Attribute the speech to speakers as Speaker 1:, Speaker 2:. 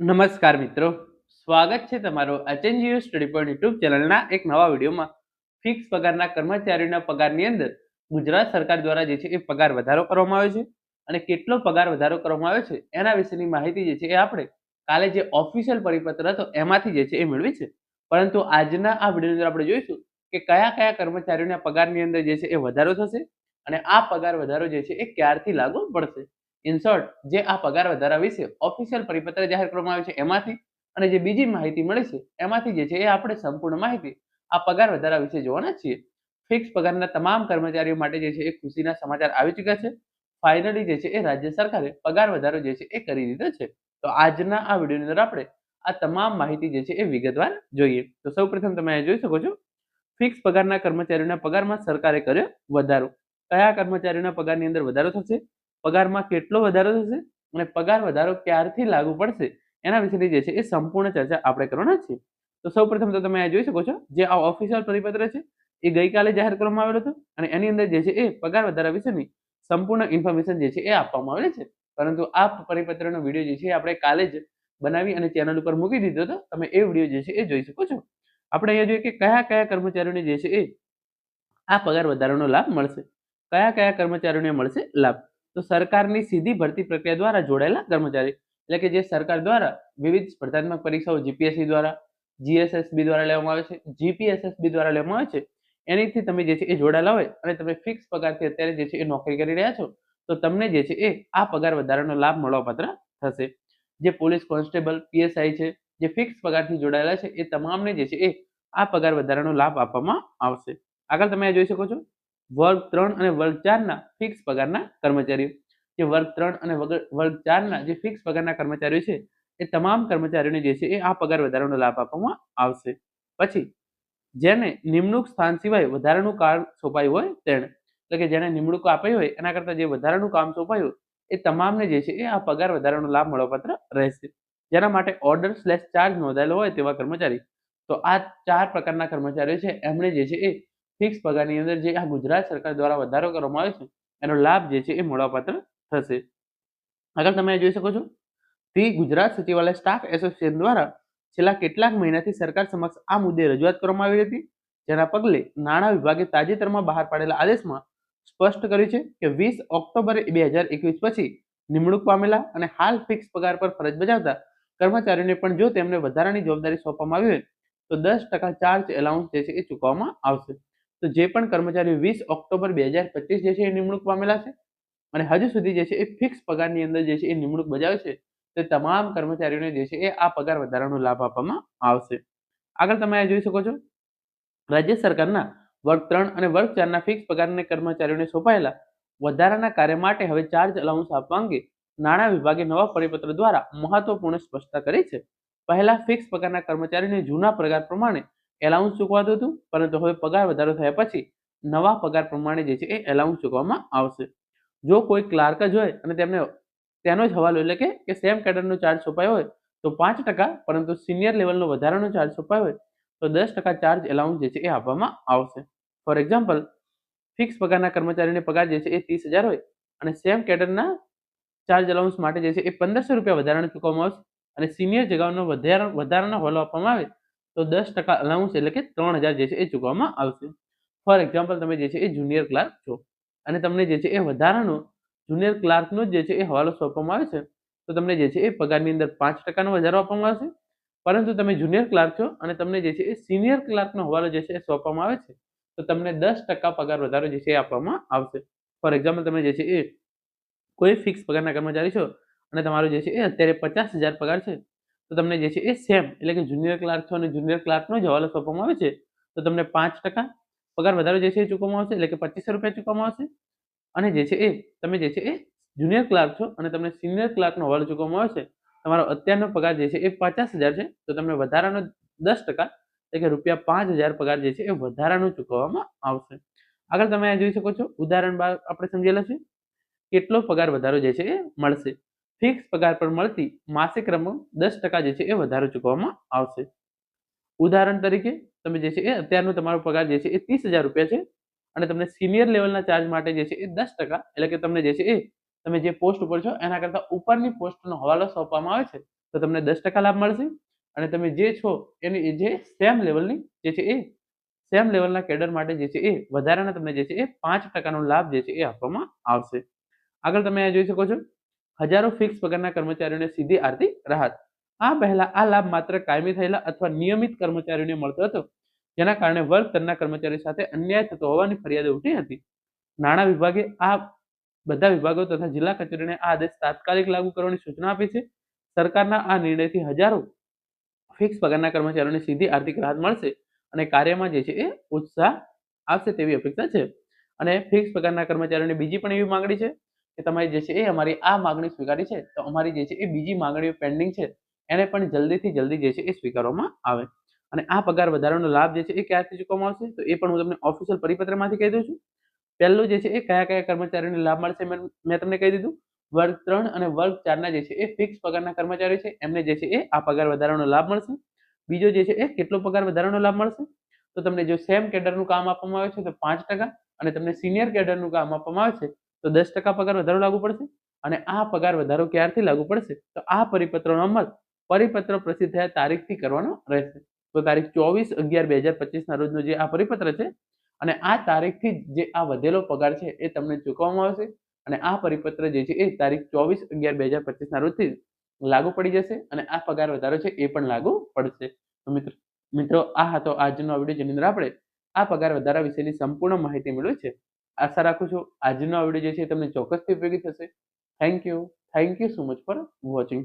Speaker 1: નમસ્કાર મિત્રો. સ્વાગત છે તમારો એચએનજીઓ સ્ટડી પોઈન્ટ યુટ્યુબ ચેનલના એક નવા વિડીયોમાં. ફિક્સ પગારના કર્મચારીઓના પગારની અંદર ગુજરાત સરકાર દ્વારા જે છે એ પગાર વધારો કરવામાં આવ્યો છે અને કેટલો પગાર વધારો કરવામાં આવ્યો છે એના વિશેની માહિતી જે છે એ આપણે કાલે જે ઓફિશિયલ પરિપત્ર હતો એમાંથી જે છે એ મેળવી છે. પરંતુ આજના આ વિડીયોની અંદર આપણે જોઈશું કે કયા કયા કર્મચારીઓના પગારની અંદર જે છે એ વધારો થશે અને આ પગાર વધારો જે છે એ ક્યારથી લાગુ પડશે. ઇન શોર્ટ જે આ પગાર વધારા વિશે ઓફિશિયલ પરિપત્ર જાહેર કરવામાં આવ્યો છે એમાંથી અને જે બીજી માહિતી મળી છે એમાંથી જે છે એ આપણે સંપૂર્ણ માહિતી આ પગાર વધારા વિશે જોવાના છીએ. ફિક્સ પગારના તમામ કર્મચારીઓ માટે જે છે એ ખુશીના સમાચાર આવી ચૂક્યા છે. ફાઇનલી જે છે એ રાજ્ય સરકારે પગાર વધારો જે છે એ કરી દીધો છે. તો આજના આ વિડીયોની અંદર આપણે આ તમામ માહિતી જે છે એ વિગતવાર જોઈએ. તો સૌપ્રથમ તમે અહીંયા જોઈ શકો છો. ફિક્સ પગારના કર્મચારીઓના પગારમાં સરકારે કર્યો વધારો. કયા કર્મચારીઓના પગારની અંદર વધારો થશે? પગારમાં કેટલો વધારો થશે અને પગાર વધારો ક્યારથી લાગુ પડશે? એના વિશેની જે છે એ સંપૂર્ણ ચર્ચા આપણે કરવાના છે તો સૌપ્રથમ તો તમે આ જોઈ શકો છો જે આ ઓફિશિયલ પરિપત્ર છે એ ગઈકાલે જાહેર કરવામાં આવેલો હતો અને એની અંદર જે છે એ પગાર વધારા વિશેની સંપૂર્ણ ઇન્ફોર્મેશન જે છે એ આપવામાં આવેલી છે. પરંતુ આ પરિપત્રનો વીડિયો જે છે આપણે કાલે જ બનાવી અને ચેનલ ઉપર મૂકી દીધો હતો. તમે એ વીડિયો જે છે એ જોઈ શકો છો. આપણે અહીંયા જોઈએ કે કયા કયા કર્મચારીઓને જે છે એ આ પગાર વધારાનો લાભ મળશે. કયા કયા કર્મચારીઓને મળશે લાભ? તો સરકારની સીધી ભરતી પ્રક્રિયા દ્વારા જોડાયેલા કર્મચારી. એટલે કે જે સરકાર દ્વારા વિવિધ સ્પર્ધાત્મક પરીક્ષાઓ જીપીએસસી દ્વારા જીએસએસબી દ્વારા લેવામાં આવે છે. જીપીએસએસબી દ્વારા લેવામાં આવે છે. એનીથી તમે જે છે એ જોડાયેલા હોય અને તમે ફિક્સ પગારથી અત્યારે જે છે એ નોકરી કરી રહ્યા છો, તો તમને જે છે એ આ પગાર વધારાનો લાભ મળવાપાત્ર થશે. જે પોલીસ કોન્સ્ટેબલ પીએસઆઈ છે, જે ફિક્સ પગારથી જોડાયેલા છે, એ તમામને જે છે એ આ પગાર વધારાનો લાભ આપવામાં આવશે. આગળ તમે જોઈ શકો છો. વર્ગ ત્રણ અને વર્ગ ચારના ફિક્સ પગારના કર્મચારીઓ. જે વર્ગ ત્રણ અને વર્ગ ચારના જે ફિક્સ પગારના કર્મચારીઓ છે, એ તમામ કર્મચારીઓને જે છે, એ આ પગાર વધારાનો લાભ આપવામાં આવશે. પછી, જેને નિમણૂક સ્થાન સિવાય વધારાનું કામ સોંપાયું હોય તેણે, એટલે કે જેને નિમણૂક આપી હોય, એના કરતાં જે વધારાનું કામ સોંપાયું એ તમામને જે છે, એ આ પગાર વધારાનો લાભ મળવાપાત્ર રહેશે. જેના માટે ઓર્ડર સ્લેશ ચાર્જ નોંધાયેલો હોય તેવા કર્મચારી, તો આ ચાર પ્રકારના કર્મચારીઓ છે, એમણે જે છે, એ ફિક્સ પગારની અંદર જે આ ગુજરાત સરકાર દ્વારા વધારો કરવામાં આવ્યો છે, એનો લાભ જે છે એ મળવાપાત્ર થશે. આગળ તમે જોઈ શકો છો, ધી ગુજરાત સચિવાલય સ્ટાફ એસોસિએશન દ્વારા છેલ્લા કેટલાક મહિનાથી સરકાર સમક્ષ આ મુદ્દે રજૂઆત કરવામાં આવી હતી, જેના પગલે નાણાં વિભાગે તાજેતરમાં બહાર પાડેલા આદેશમાં સ્પષ્ટ કર્યું છે કે વીસ ઓક્ટોબરે બે હજાર એકવીસ પછી નિમણૂક પામેલા અને હાલ ફિક્સ પગાર પર ફરજ બજાવતા કર્મચારીઓને પણ જો તેમને વધારાની જવાબદારી સોંપવામાં આવી હોય, તો દસ ટકા ચાર્જ એલાઉન્સ જે છે એ ચૂકવવામાં આવશે. તો જે પણ કર્મચારીઓ વીસ ઓક્ટોબર બે હજાર પચીસ જે છે એ નિમણૂક પામેલા છે અને હજુ સુધી જે છે એ ફિક્સ પગારની અંદર જે છે એ નિમણૂક બજાવે છે, તે તમામ કર્મચારીઓને જે છે એ આ પગાર વધારાનો લાભ આપવામાં આવશે. આગળ તમે આ જોઈ શકો છો. રાજ્ય સરકારના વર્ગ ત્રણ અને વર્ગ ચારના ફિક્સ પગારના કર્મચારીઓને સોંપાયેલા વધારાના કાર્ય માટે હવે ચાર્જ અલાઉન્સ આપવા અંગે નાણાં વિભાગે નવા પરિપત્ર દ્વારા મહત્વપૂર્ણ સ્પષ્ટતા કરી છે. પહેલા ફિક્સ પગારના કર્મચારીને જૂના પગાર પ્રમાણે એલાઉન્સ ચૂકવાતું હતું પરંતુ હવે પગાર વધારો થયા પછી નવા પગાર પ્રમાણે જે છે એ એલાઉન્સ ચૂકવવામાં આવશે. જો કોઈ ક્લાર્ક જ હોય અને તેમને તેનો જ હવાલો એટલે કે સેમ કેડરનો ચાર્જ સોંપાયો હોય, તો પાંચ ટકા પરંતુ સિનિયર લેવલનો વધારાનો ચાર્જ સોંપાયો હોય, તો દસ ટકા ચાર્જ એલાઉન્સ જે છે એ આપવામાં આવશે. ફોર એક્ઝામ્પલ ફિક્સ પગારના કર્મચારીને પગાર જે છે એ ત્રીસ હજાર હોય અને સેમ કેડરના ચાર્જ એલાઉન્સ માટે જે છે એ પંદરસો રૂપિયા વધારાનો ચૂકવવામાં આવશે અને સિનિયર જગાઓનો વધારા, વધારાનો હવાલો આપવામાં આવે તો દસ ટકા અલાઉન્સ એટલે કે ત્રણ હજાર જે છે એ ચૂકવવામાં આવશે ફોર એક્ઝામ્પલ તમે જે છે એ જુનિયર ક્લાર્ક છો અને તમને જે છે એ વધારાનો જુનિયર ક્લાર્કનો જે છે એ હવાલો સોંપવામાં આવે છે તો તમને જે છે એ પગારની અંદર પાંચ ટકાનો વધારો આપવામાં આવશે પરંતુ તમે જુનિયર ક્લાર્ક છો અને તમને જે છે એ સિનિયર ક્લાર્કનો હવાલો જે છે એ સોંપવામાં આવે છે તો તમને દસ ટકા પગાર વધારો જે છે એ આપવામાં આવશે ફોર એક્ઝામ્પલ તમે જે છે એ કોઈ ફિક્સ પગારના કર્મચારી છો અને તમારો જે છે એ અત્યારે પચાસ હજાર પગાર છે તો તમને જે છે એ સેમ એટલે કે જુનિયર ક્લાર્ક છો અને જુનિયર ક્લાર્કનો જ હવાલો સોંપવામાં આવે છે, તો તમને પાંચ ટકા પગાર વધારો જે છે એ ચૂકવવામાં આવશે, એટલે કે પચીસો રૂપિયા ચૂકવવામાં આવશે. અને જે છે એ, તમે જે છે એ જુનિયર ક્લાર્ક છો અને તમને સિનિયર ક્લાર્કનો હવાલો ચૂકવવામાં આવશે, તમારો અત્યારનો પગાર જે છે એ પચાસ હજાર છે, તો તમને વધારાનો દસ ટકા, એટલે કે રૂપિયા પાંચ હજાર પગાર જે છે એ વધારાનો ચૂકવવામાં આવશે. આગળ તમે આ જોઈ શકો છો, ઉદાહરણ બાદ આપણે સમજેલા છે, કેટલો પગાર વધારો જે છે એ મળશે. ફિક્સ પગાર પર મળતી માસિક રકમ દસ ટકા જે છે એ વધારો ચૂકવવામાં આવશે. ઉદાહરણ તરીકે તમે જે છે એ અત્યારનો તમારો પગાર જે છે એ ત્રીસ હજાર રૂપિયા છે અને તમને સિનિયર લેવલના ચાર્જ માટે જે છે એ દસ ટકા એટલે કે તમને જે છે એ તમે જે પોસ્ટ ઉપર છો એના કરતાં ઉપરની પોસ્ટનો હવાલો સોંપવામાં આવે છે તો તમને દસ ટકા લાભ મળશે અને તમે જે છો એની જે સેમ લેવલની જે છે એ સેમ લેવલના કેડર માટે જે છે એ વધારાના તમને જે છે એ પાંચ ટકાનો લાભ જે છે એ આપવામાં આવશે. આગળ તમે જોઈ શકો છો હજારો ફિક્સ પગારના કર્મચારીઓને સીધી આર્થિક રાહત. આ પહેલા આ લાભ માત્ર કાયમી થયેલા અથવા નિયમિત કર્મચારીઓને મળતો હતો, જેના કારણે વર્ગ તરના કર્મચારીઓ સાથે અન્યાય થતો હોવાની ફરિયાદો ઉઠી હતી. નાણાં વિભાગે આ બધા વિભાગો તથા જિલ્લા કચેરીને આ આદેશ તાત્કાલિક લાગુ કરવાની સૂચના આપી છે. સરકારના આ નિર્ણયથી હજારો ફિક્સ પગારના કર્મચારીઓને સીધી આર્થિક રાહત મળશે અને કાર્યમાં જે છે એ ઉત્સાહ આવશે તેવી અપેક્ષા છે. અને ફિક્સ પગારના કર્મચારીઓને બીજી પણ એવી માંગણી છે કે તમારી જે છે એ અમારી આ માગણી સ્વીકારી છે, તો અમારી જે છે એ બીજી માંગણીઓ પેન્ડિંગ છે, એને પણ જલ્દીથી જલ્દી જે છે એ સ્વીકારવામાં આવે. અને આ પગાર વધારાનો લાભ જે છે એ ક્યારથી ચૂકવવામાં આવશે? તો એ પણ હું તમને ઓફિશિયલ પરિપત્રમાંથી કહી દઉં છું. પહેલું જે છે એ કયા કયા કર્મચારીઓને લાભ મળશે મેં તમને કહી દીધું. વર્ગ ત્રણ અને વર્ગ ચારના જે છે એ ફિક્સ પગારના કર્મચારીઓ છે, એમને જે છે એ આ પગાર વધારાનો લાભ મળશે. બીજો જે છે એ કેટલો પગાર વધારાનો લાભ મળશે? તો તમને જો સેમ કેડરનું કામ આપવામાં આવે છે તો પાંચ ટકા અને તમને સિનિયર કેડરનું કામ આપવામાં આવે છે તો દસ ટકા પગાર વધારો લાગુ પડશે અને આ પગાર વધારો ક્યારથી લાગુ પડશે? તો આ પરિપત્રનો અમલ પરિપત્ર પ્રસિદ્ધ થયા તારીખથી કરવાનો રહેશે. તો તારીખ ચોવીસ અગિયાર બે હજાર પચીસના રોજનો જે આ પરિપત્ર છે અને આ તારીખથી જ આ વધેલો પગાર છે એ તમને ચૂકવવામાં આવશે અને આ પરિપત્ર જે છે એ તારીખ ચોવીસ અગિયાર બે હજાર પચીસના રોજથી લાગુ પડી જશે અને આ પગાર વધારો છે એ પણ લાગુ પડશે. તો મિત્રો મિત્રો, આ હતો આજનો વીડિયો જેની અંદર આપણે આ પગાર વધારા વિશેની સંપૂર્ણ માહિતી મેળવી છે. આશા રાખું છું આજનો આ વીડિયો જે છે તમને ચોક્કસથી ઉપયોગી થશે. Thank you thank you so much for watching